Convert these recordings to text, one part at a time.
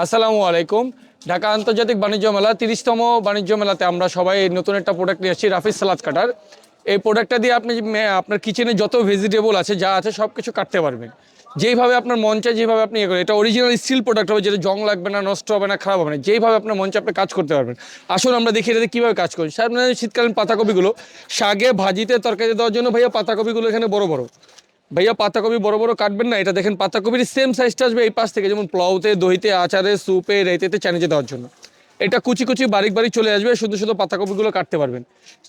আসসালামু আলাইকুম। ঢাকা আন্তর্জাতিক বাণিজ্য মেলা, তিরিশতম বাণিজ্য মেলাতে আমরা সবাই নতুন একটা প্রোডাক্ট নিয়ে আসছি রাফিজ সালাদ কাটার। এই প্রোডাক্টটা দিয়ে আপনি আপনার কিচেনে যত ভেজিটেবল আছে, যা আছে সব কিছু কাটতে পারবেন। যেইভাবে আপনার মন চায় যেভাবে আপনি করেন। এটা অরিজিনাল স্টিল প্রোডাক্ট হবে, যেটা জং লাগবে না, নষ্ট হবে না, খারাপ হবে না। যেইভাবে আপনার মন চায়, আপনি কাজ করতে পারবেন। আসুন আমরা দেখি এটাতে কীভাবে কাজ করি। সামনে শীতকালীন পাতাকপিগুলো। শাকে ভাজিতে তরকারি দেওয়ার জন্য ভাইয়া পাতাকপিগুলো এখানে বড় বড়। ভাইয়া, পাতাকপি বড় বড় কাটবেন না, এটা দেখেন, পাতাকপির সেম সাইজটা আসবে এই পাশ থেকে, যেমন প্লাউতে দহিতে, আচারে স্যুপে রেতেতে চানিজে দেওয়ার জন্য। এটা কুচি কুচি বারিক বারিক চলে আসবে, সুন্দর সুন্দর পাতাকপিগুলো কাটতে পারবেন।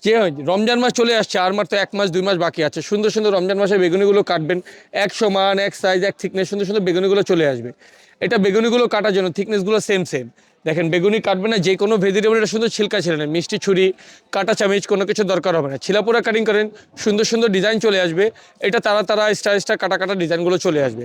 যে রমজান মাস চলে আসছে, আর মাত্র এক মাস, দুই মাস বাকি আছে, সুন্দর সুন্দর রমজান মাসে বেগুনিগুলো কাটবেন। এক সমান এক সাইজ এক থিকনেস সুন্দর সুন্দর বেগুনিগুলো চলে আসবে। এটা বেগুনিগুলো কাটার জন্য থিকনেসগুলো সেম সেম দেখেন, বেগুনি কাটবে না যে কোনো ভেজিটেবল এটা সুন্দর ছিলকা ছিল না, মিষ্টি ছুরি, কাটা চামচ, কোনো কিছু দরকার হবে না। ছিলাপুরা কাটিং করেন, সুন্দর সুন্দর ডিজাইন চলে আসবে। এটা তারা তারা স্টার স্টার কাটা কাটা ডিজাইনগুলো চলে আসবে।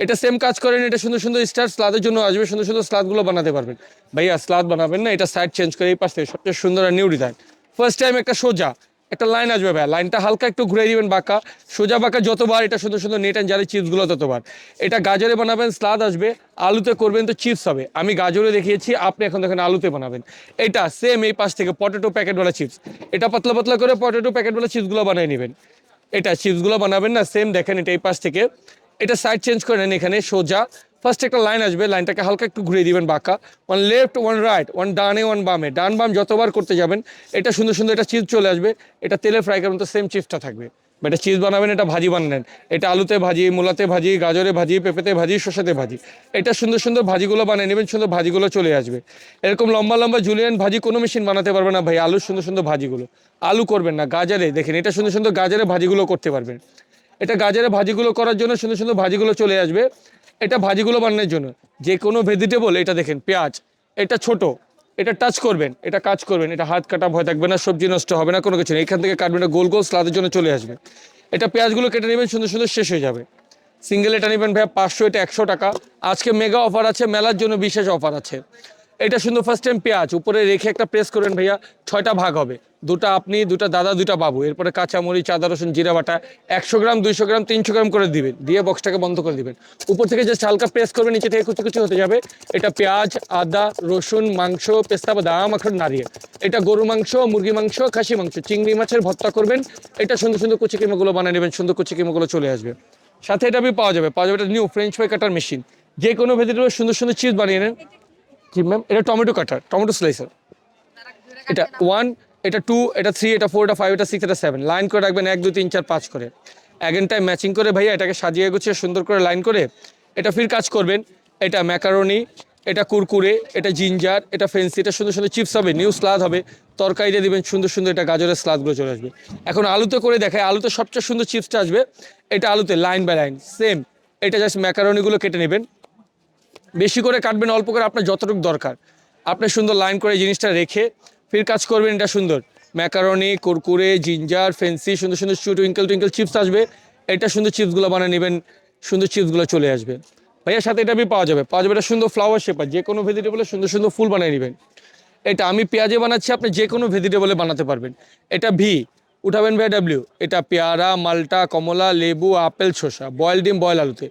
এটা সেম কাজ করেন, এটা সুন্দর সুন্দর স্টার স্লাদের জন্য আসবে, সুন্দর সুন্দর স্লাদগুলো বানাতে পারবেন। ভাইয়া স্লাদ বানাবেন না, এটা সাইড চেঞ্জ করে এই পাশ থেকে সবচেয়ে সুন্দর আর নিউ ডিজাইন ফার্স্ট টাইম একটা সোজা, একটা লাইন আসবে ভাই লাইনটা হালকা একটু ঘুরে দিবেন বাঁকা। সোজা বাঁকা যতবার, এটা সুন্দর সুন্দর নেট অ্যান্ড জারি চিপসগুলো ততবার। এটা গাজরে বানাবেন স্লাদ আসবে, আলুতে করবেন তো চিপস হবে। আমি গাজরে দেখিয়েছি, আপনি এখন দেখেন আলুতে বানাবেন। এটা সেম এই পাশ থেকে পটেটো প্যাকেটওয়ালা চিপস এটা পাতলা পাতলা করে পটেটো প্যাকেটওয়ালা চিপসগুলো বানিয়ে নেবেন। এটা চিপসগুলো বানাবেন না সেম দেখেন এটা এই পাশ থেকে। এটা সাইড চেঞ্জ করে নেন এখানে, সোজা। ফার্স্ট একটা লাইন আসবে লাইনটাকে হালকা একটু ঘুরিয়ে দিবেন বাঁকা। One left one right one ডানে ওয়ান বামে। ডান বাম যতবার করতে যাবেন, এটা সুন্দর সুন্দর এটা চিজ চলে আসবে। এটা তেলে ফ্রাই করবেন মতো সেম চিপসটা থাকবে। এটা চিজ বানাবেন, এটা ভাজি বানাবেন এটা আলুতে ভাজি, মূলাতে ভাজি, গাজরে ভাজি, পেঁপেতে ভাজি শসাতে ভাজি। এটা সুন্দর সুন্দর ভাজিগুলো বানিয়ে নেবেন, সুন্দর ভাজিগুলো চলে আসবে। এরকম লম্বা লম্বা জুলিয়ান ভাজি কোনো মেশিন বানাতে পারবে না ভাই, আলুর সুন্দর সুন্দর ভাজিগুলো। আলু করবেন না, গাজরে, দেখেন এটা সুন্দর সুন্দর গাজরে ভাজিগুলো করতে পারবেন। এটা গাজরে ভাজিগুলো করার জন্য সুন্দর সুন্দর ভাজিগুলো চলে আসবে। এটা ভাজিগুলো বানানোর জন্য। যে কোনো ভেজিটেবল এটা দেখেন, পেঁয়াজ, এটা ছোট, এটা টাচ করবেন, এটা কাজ করবেন, এটা হাত কাটা ভয় থাকবে না, সবজি নষ্ট হবে না, কোনো কিছু নেই। এখান থেকে কাটবেন গোল গোল স্লাদের জন্য চলে আসবে। এটা পেঁয়াজগুলো কেটে নেবেন, সুন্দর সুন্দর শেষ হয়ে যাবে। সিঙ্গেল এটা নেবেন ভাই পাঁচশো, এটা একশো টাকা। আজকে মেগা অফার আছে, মেলার জন্য বিশেষ অফার আছে। এটা সুন্দর ফার্স্ট টাইম পেঁয়াজ, উপরে রেখে একটা প্রেস করবেন ভাইয়া, ছয়টা ভাগ হবে। দুটা আপনি, দুটো দাদা, দুটো বাবু। এরপরে কাঁচামরিচ আদা, রসুন, জিরা বাটা, একশো গ্রাম, দুইশো গ্রাম, তিনশো গ্রাম করে দিবেন। দিয়ে বক্সটাকে বন্ধ করে দিবেন। উপর থেকে জাস্ট হালকা প্রেস করবেন, নিচে থেকে কুচি কুচি হতে যাবে। এটা পেঁয়াজ, আদা, রসুন, মাংস, পেস্তা বাদাম এখন নারিয়েল এটা গরু মাংস, মুরগি মাংস, খাসি মাংস, চিংড়ি মাছের ভর্তা করবেন। এটা সুন্দর সুন্দর কুচি কিমাগুলো বানিয়ে নেবেন, সুন্দর কুচি কিমাগুলো চলে আসবে। সাথে এটা পাওয়া যাবে। পাওয়া যাবে এটা new French fry cutter machine যে কোনো ভেজিটেবল সুন্দর সুন্দর চিজ বানিয়ে নেন। জি ম্যাম এটা টমেটো কাটার, টমেটো স্লাইসার এটা ওয়ান এটা টু এটা থ্রি এটা ফোর এটা ফাইভ এটা সিক্স এটা সেভেন লাইন করে রাখবেন এক, দুই, তিন, চার, পাঁচ করে। অ্যাগেন টাইম ম্যাচিং করে ভাইয়া এটাকে সাজিয়ে গুছিয়ে সুন্দর করে লাইন করে, এটা ফির কাজ করবেন, এটা ম্যাকারনি এটা কুরকুরে, এটা জিঞ্জার এটা ফেন্সি এটা সুন্দর সুন্দর চিপস হবে নিউ স্লাদ হবে তরকারিতে দিবেন সুন্দর সুন্দর এটা গাজরের স্লাদগুলো চলে আসবে। এখন আলুতে করে দেখায় আলুতে সবচেয়ে সুন্দর চিপসটা আসবে, এটা আলুতে লাইন বাই লাইন সেম এটা জাস্ট ম্যাকারনিগুলো কেটে নেবেন। বেশি করে কাটবেন, অল্প করে আপনার যতটুকু দরকার। আপনি সুন্দর লাইন করে জিনিসটা রেখে ফির কাজ করবেন, এটা সুন্দর। ম্যাকারনি, কুরকুরে, জিঞ্জার, ফেন্সি, সুন্দর সুন্দর টুইঙ্কেল টুইঙ্কেল চিপস আসবে। এটা সুন্দর চিপসগুলো বানিয়ে নেবেন, সুন্দর চিপসগুলো চলে আসবে। ভাইয়ার সাথে এটা বি পাওয়া যাবে। পাওয়া যাবে এটা সুন্দর ফ্লাওয়ার শেপার যে কোনো ভেজিটেবলে সুন্দর সুন্দর ফুল বানিয়ে নেবেন। এটা আমি পেঁয়াজে বানাচ্ছি, আপনি যে কোনো ভেজিটেবলে বানাতে পারবেন। এটা ভি, উঠাবেন ভাই ডাব্লিউ এটা পেয়ারা, মালটা, কমলা, লেবু, আপেল, শসা বয়েল ডিম বয়েল আলুতে।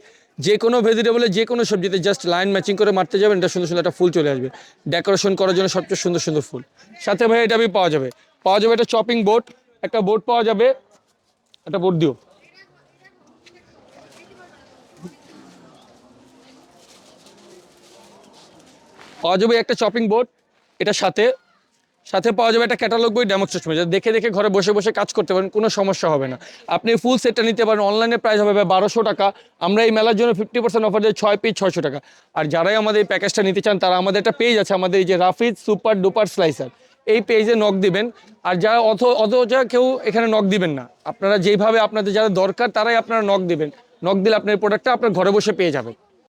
যে কোনো ভেজিটেবলে যে কোনো সবজিতে জাস্ট লাইন ম্যাচিং করে মারতে যাবেন, এটা সুন্দর সুন্দর একটা ফুল চলে আসবে। ডেকোরেশন করার জন্য সবচেয়ে সুন্দর সুন্দর ফুল। সাথে ভাই, এটা বি পাওয়া যাবে। পাওয়া যাবে একটা চপিং বোর্ড একটা বোর্ড পাওয়া যাবে, একটা বোর্ড দিও। পাওয়া যাবে একটা চপিং বোর্ড এটা সাথে সাথে পাওয়া যাবে একটা ক্যাটালগ বই ডেমোস্ট্রেশন যা দেখে দেখে ঘরে বসে বসে কাজ করতে পারেন, কোনো সমস্যা হবে না। আপনি ফুল সেটটা নিতে পারেন অনলাইনে প্রাইস হবে বারোশো টাকা। আমরা এই মেলার জন্য ফিফটি পার্সেন্ট অফার দিই ছয় পিস ছয়শো টাকা। আর যারাই আমাদের এই প্যাকেজটা নিতে চান, তারা আমাদের একটা পেজ আছে, আমাদের এই যে রাফিজ সুপার ডুপার স্লাইসার এই পেজে নক দিবেন। আর যারা অথ, অথচা কেউ এখানে নক দিবেন না। আপনারা যেইভাবে আপনাদের যারা দরকার, তারাই আপনারা নক দিবেন। নক দিলে আপনার প্রোডাক্টটা আপনার ঘরে বসে পেয়ে যাবেন।